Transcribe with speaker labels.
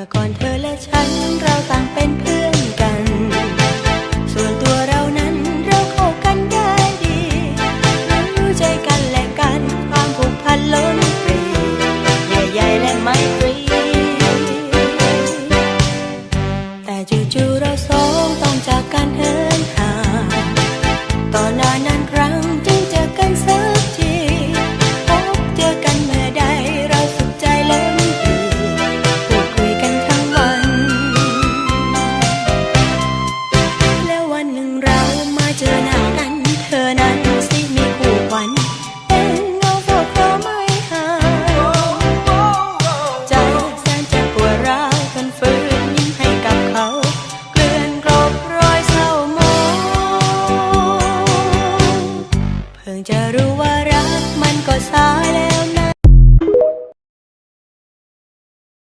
Speaker 1: มื่อก่อนเธอและฉันเราต่างเป็นเพื่อนกัน ส่วนตัวเรานั้นเราเข้ากันได้ดีรู้ใจกันและกันความผูกพันล้นปรีใหญ่ใหญ่และไม่ฟรีแต่จู่ๆเราสอ จะรู้ว่ารักมันก็สายแล้ว